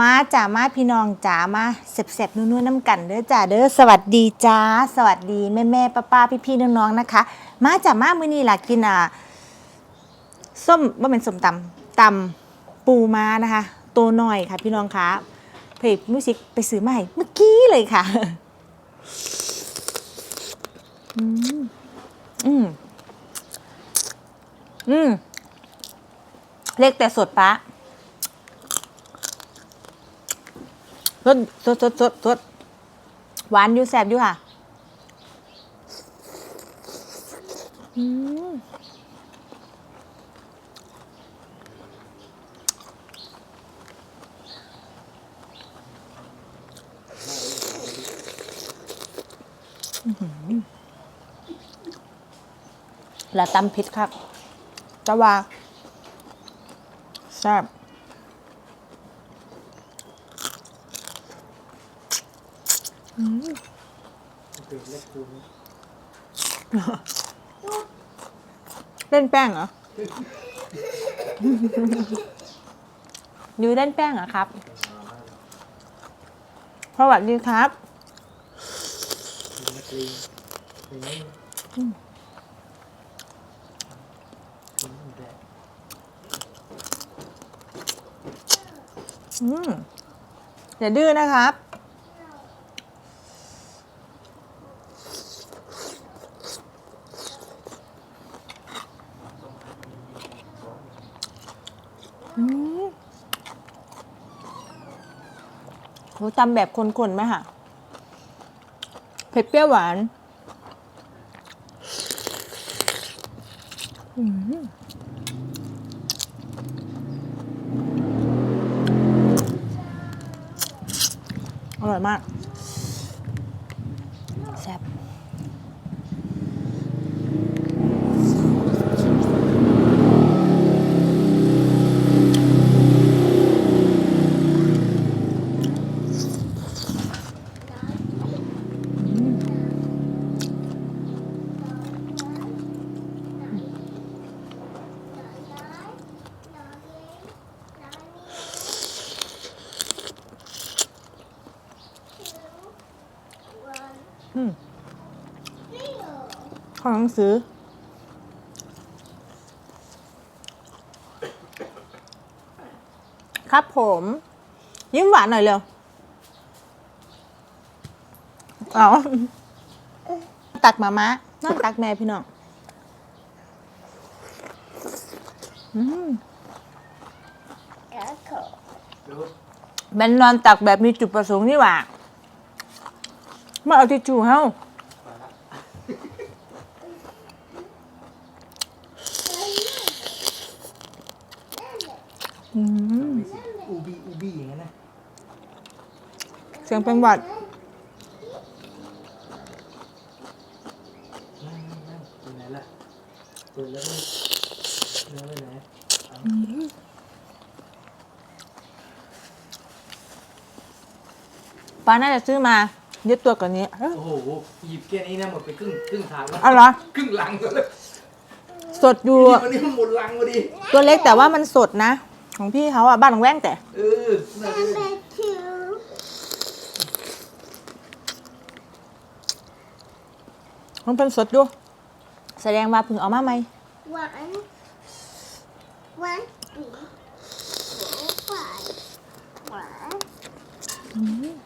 มาจ่ามาพี่น้องจ๋ามาเสบๆนุ่นๆน้ำกันเด้อจ้าเด้อสวัสดีจ้าสวัสดีแม่แม่ป้าป้าพี่พี่ๆน้องๆนะคะ มาจ่ามามื้อนี้ล่ะกินอะส้มว่าเป็นส้มตำตำปูม้านะคะ ตัวน้อยค่ะพี่น้องคะเพจมิวสิกไปซื้อมาให้เมื่อกี้เลยค่ะ อืมอืมอืมเล็กแต่สดปะ สดสดสดสดสดหวานอยู่แสบอยู่ค่ะแล้วตำพิษครับแต่ว่าแซ่บ เล่นแป้งเหรอ ยูเล่นแป้งเหรอครับ สวัสดีครับ อืมอย่าดื้อนะครับ โหตำแบบคนๆไหมค่ะ เผ็ดเปรี้ยวหวานอืมอร่อยมาก ของหนังสือ ครับผม ยิ้มหวานหน่อยเร็วเอาตักมามะนอนตักแม่พี่น้องอืมแม่นนอนตักแบบมีจุดประสงค์นี่หว่า มาเอาทิชชู่เฮาอืมอูบีอูบีอย่างนั้นนะเสียงเป็นหวัด นั่งนั่งนั่งอยู่ไหนล่ะเปิดแล้วไม่เนื้อไปไหนเอาป้าน่าจะซื้อมาเยอะตัวกว่านี้เอ้ยโอ้โหหยิบแค่นี้นะหมดไปครึ่งครึ่งทางแล้วเอาเหรอครึ่งลังแล้วสดอยู่นี่วันนี้มันหมดลังพอดีตัวเล็กแต่ว่ามันสดนะ ของพี่เขาอะบ้านของแว่งแต่ เออน่าจะได้มันเป็นสดอยู่แสดงว่าเพึ่งเอามาไหม One, one, three, four, five. One, one, two,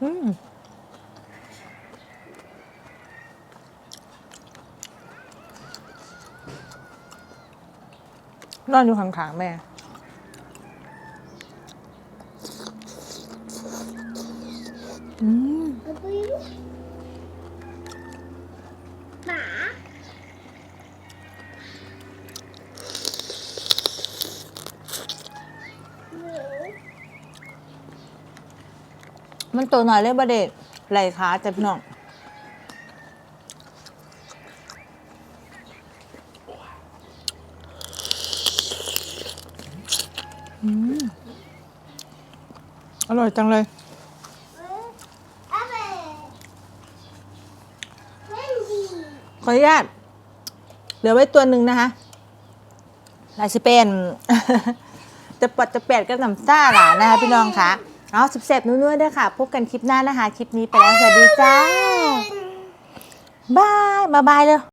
นอนอยู่ข้างๆแม่อืม หมา มันตัวหน่อยเลยบะเด็ดไหลขาจ้ะพี่น้องอืมอร่อยจังเลยอะไรเล่นดีขออนุญาตเหลือไว้ตัวหนึ่งนะคะลายสเปนจะปัดจะแปดก็น้ำซ่าหลานนะคะพี่น้องคะ เอาสิบเสบนุ่นๆด้วยค่ะ พบกันคลิปหน้านะคะ คลิปนี้ไปแล้ว สวัสดีจ้าบาย มาบายเลย